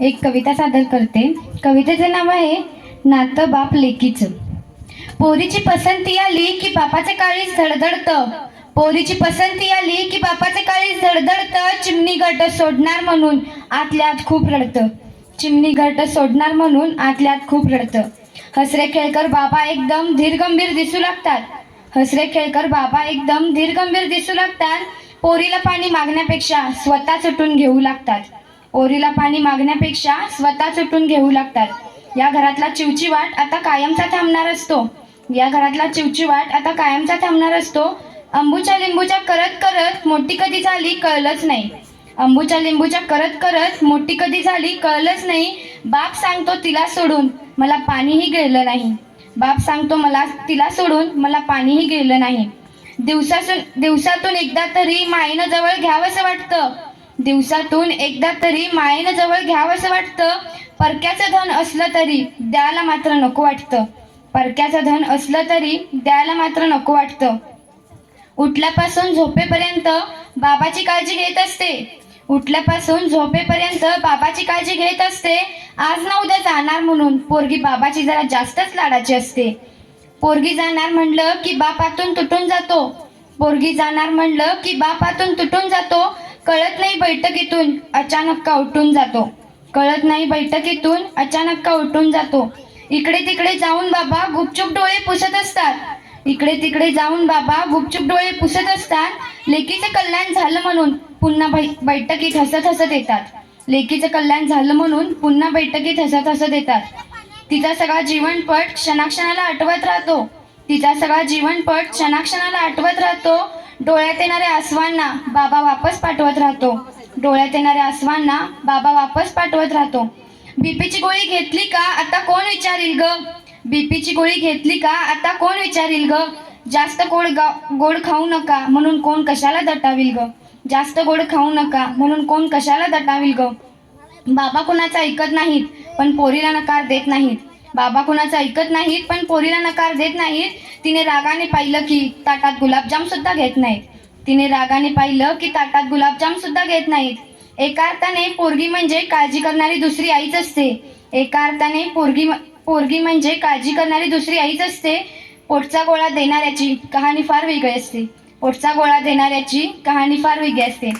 एक कविता सादर करते. कवितेचं नाव आहे नातं बाप लेकीचं. पोरीची पसंती आली की बापाचे काळी धडधडतं. पोरीची पसंती आली की बापाचे काळी धडधडतं. चिमणी गट सोडणार म्हणून आतल्या आत खूप रडतं. चिमणी गट सोडणार म्हणून आतल्या आत खूप रडतं. हसरे खेळकर बाबा एकदम धीरगंभीर दिसू लागतात. हसरे खेळकर बाबा एकदम धीरगंभीर दिसू लागतात. पोरीला पाणी मागण्यापेक्षा स्वतः सुटून घेऊ लागतात. ओरीला पाणी मागण्यापेक्षा स्वतः चुटून घेऊ लागतात. या घरातला चिवचिवाट आता कायमचा थांबणार असतो. या घरातला चिवचिवाट आता कायमचा थांबणार असतो. अंबूच्या लिंबूच्या करत करत मोठी कधी झाली कळलंच नाही. अंबूच्या लिंबूच्या करत करत मोठी कधी झाली कळलंच नाही. बाप सांगतो तिला सोडून मला पाणीही गेलं नाही. बाप सांगतो मला तिला सोडून मला पाणीही गेलं नाही. दिवसातून दिवसातून एकदा तरी मायेनं जवळ घ्यावंसं वाटतं. दिवसातून एकदा तरी मायेनं जवळ घ्यावंसं वाटतं. परक्याचं धन असलं तरी द्यायला मात्र नको वाटतं. परक्याचं धन असलं तरी द्यायला मात्र नको वाटतं. उठल्यापासून झोपेपर्यंत बाबाची काळजी घेत असते. उठल्यापासून झोपेपर्यंत बाबाची काळजी घेत असते. आज ना उद्या जाणार म्हणून पोरगी बाबाची जरा जास्तच लाडाची असते. पोरगी जाणार म्हणलं की बापातून तुटून जातो. पोरगी जाणार म्हणलं की बापातून तुटून जातो. कळत नाही बैठकीतून अचानक का उठून जातो. कळत नाही बैठकीतून अचानक का उठून जातो. इकडे तिकडे जाऊन बाबा गुपचूप डोळे पुसत असतात. इकडे तिकडे जाऊन बाबा गुपचूप डोळे पुसत असतात. लेकीचं कल्याण झालं म्हणून पुन्हा बै बैठकीत हसत हसत येतात. लेकीचं कल्याण झालं म्हणून पुन्हा बैठकीत हसत हसत येतात. तिचा सगळा जीवनपट क्षणाक्षणाला आठवत राहतो. तिचा सगळा जीवनपट क्षणाक्षणाला आठवत राहतो. डोळ्यात येणाऱ्या आसवांना बाबा वापस पाठवत राहतो. डोळ्यात येणाऱ्या आसवांना बाबा वापस पाठवत राहतो. बीपीची गोळी घेतली का? आता कोण विचारील ग? बीपीची गोळी घेतली का? आता कोण विचारील ग? जास्त गोड गा- गोड खाऊ नका म्हणून कोण कशाला दटावील ग? जास्त गोड खाऊ नका म्हणून कोण कशाला दटावील ग? बाबा कोणाचं ऐकत नाहीत पण पोरीला नकार देत नाहीत. बाबा कुणाचं ऐकत नाहीत पण पोरीला नकार देत नाहीत. तिने रागाने पाहिलं की ताटात गुलाबजाम सुद्धा घेत नाहीत. तिने रागाने पाहिलं की ताटात गुलाबजाम सुद्धा घेत नाहीत. एका अर्थाने पोरगी म्हणजे काळजी करणारी दुसरी आईच असते. एका अर्थाने पोरगी पोरगी म्हणजे काळजी करणारी दुसरी आईच असते. पोटचा गोळा देणाऱ्याची कहाणी फार वेगळी असते. पोटचा गोळा देणाऱ्याची कहाणी फार वेगळी असते.